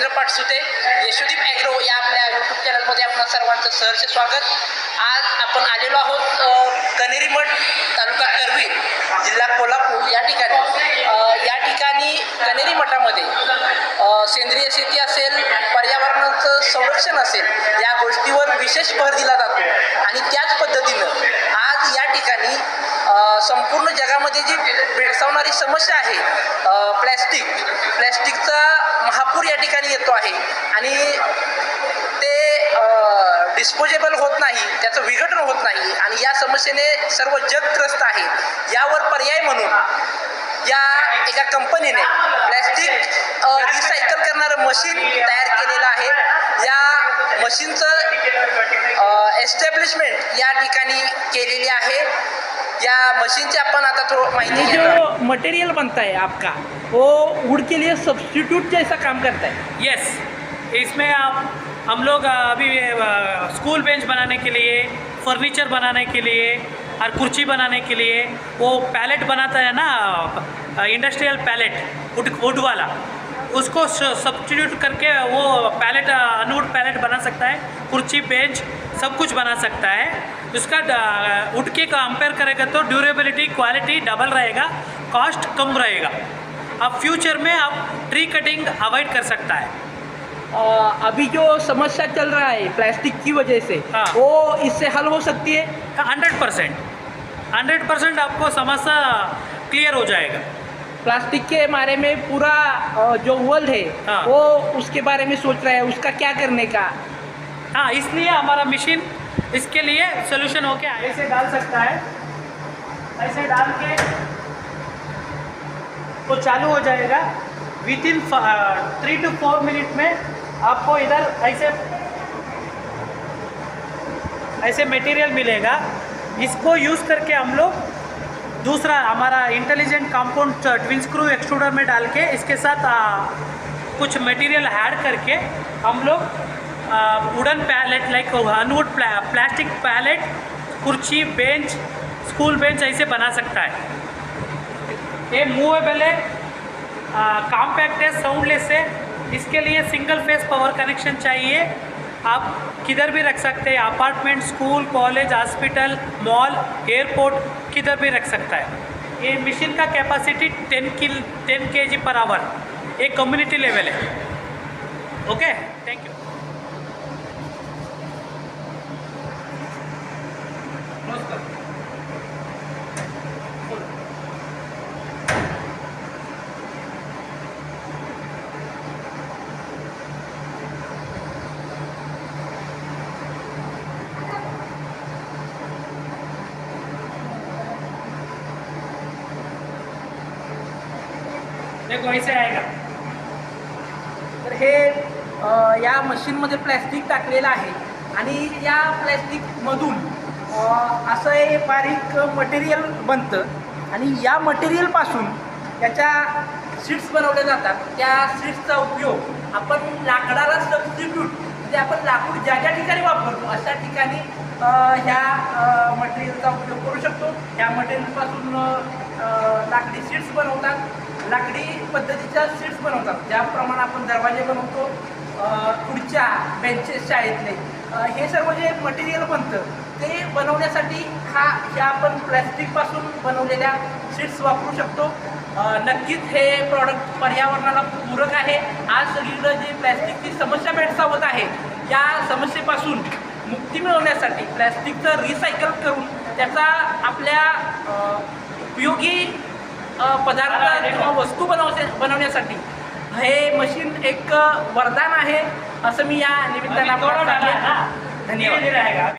Ravindra Patsute Yashodeep agro या आपल्या YouTube चॅनलमध्ये आपण सर्वांचं सहर्ष स्वागत. आज आपण आलेलो आहोत कनेरी मठ तालुका करवी जिल्हा कोल्हापूर. या ठिकाणी या ठिकाणी कनेरी मठामध्ये सेंद्रिय शेती असेल पर्यावरणाचं संरक्षण असेल या गोष्टीवर विशेष भर दिला जातो. आणि त्याच पद्धतीनं आज या ठिकाणी संपूर्ण जगामध्ये जी भेडसावणारी समस्या आहे. प्लॅस्टिक. प्लॅस्टिकचा महापूर या ठिकाणी येतो आहे. आणि ते डिस्पोजेबल होत नाही. त्याचं विघटन होत नाही. आणि या समस्येने सर्व जग त्रस्त आहे. यावर पर्याय म्हणून या एका कंपनीने प्लॅस्टिक रिसायकल करणारं मशीन तयार केलेलं आहे. या मशीनचं एस्टॅब्लिशमेंट या ठिकाणी केलेली आहे. या मशीनची आपण आता थोडं माहिती जो मटेरियल बनता है आपका वो वुड के लिए सब्सटीट्यूट जैसा काम करता है यस इसमें आप हम लोग अभी स्कूल बेंच बनाने के लिए फर्नीचर बनाने के लिए और कुर्सी बनाने के लिए वो पैलेट बनाता है ना इंडस्ट्रियल पैलेट वुड वुड वाला। उसको सब्सटीट्यूट करके वो पैलेट अनवुड पैलेट बना सकता है। कुर्सी बेंच सब कुछ बना सकता है। उसका वुड के कंपेयर करेगा तो ड्यूरेबिलिटी क्वालिटी डबल रहेगा कॉस्ट कम रहेगा। अब फ्यूचर में आप ट्री कटिंग अवॉइड कर सकता है। अ, अभी जो समस्या चल रहा है प्लास्टिक की वजह से हाँ। वो इससे हल हो सकती है? हंड्रेड परसेंट हंड्रेड परसेंट आपको समस्या क्लियर हो जाएगा। प्लास्टिक के बारे में पूरा जो वर्ल्ड है हाँ। वो उसके बारे में सोच रहा है उसका क्या करने का? हाँ इसलिए हमारा मशीन इसके लिए सोल्यूशन होके। ऐसे डाल सकता है। ऐसे डाल के वो चालू हो जाएगा। With in three two four minute में आपको इधर ऐसे ऐसे मटेरियल मिलेगा। इसको यूज़ करके हम लोग दूसरा हमारा intelligent compound twin screw extruder में डाल के इसके साथ आ, कुछ मटेरियल ऐड करके हम लोग wooden pallet like unwood plastic pallet कुर्सी बेंच स्कूल बेंच ऐसे बना सकता है। ये मूवेबल है कॉम्पैक्ट है साउंडलेस है। इसके लिए सिंगल फेस पावर कनेक्शन चाहिए। आप किधर भी रख सकते हैं apartment school college hospital mall airport किधर भी रख सकता है। ये मशीन का कैपेसिटी टेन किल ten K G per hour एक कम्युनिटी लेवल है। ओके थैंक यू देखो ऐसे आएगा तर हे अ, या मशीनमध्ये प्लॅस्टिक टाकलेलं आहे आणि या प्लॅस्टिकमधून असं हे बारीक मटेरियल बनतं. आणि या मटेरियलपासून त्याच्या सीट्स बनवल्या जातात. त्या सीट्सचा उपयोग आपण लाकडाला सबस्टिट्यूट म्हणजे आपण लाकूड ज्या ज्या ठिकाणी वापरतो अशा ठिकाणी ह्या मटेरियलचा उपयोग करू शकतो. ह्या मटेरियलपासून लाकडी सीट्स बनवतात. लाकडी पद्धतीच्या सीट्स बनवतात. ज्याप्रमाणे आपण दरवाजे बनवतो खुर्च्या बेंचेस शाळेतले हे सर्व जे मटेरियल बनतं ते बनवण्यासाठी हा ह्या आपण प्लॅस्टिकपासून बनवलेल्या सीट्स वापरू शकतो. नक्कीच हे प्रॉडक्ट पर्यावरणाला पूरक आहे. आज सगळीकडं जी प्लॅस्टिकची समस्या भेडसावत आहे या समस्येपासून मुक्ती मिळवण्यासाठी प्लॅस्टिकचं रिसायकल करून त्याचा आपल्या उपयोगी पदार्थ किंवा वस्तू बनवण्या बनवण्यासाठी. हे मशीन एक वरदान आहे असं मी या निमित्तानं धन्यवाद.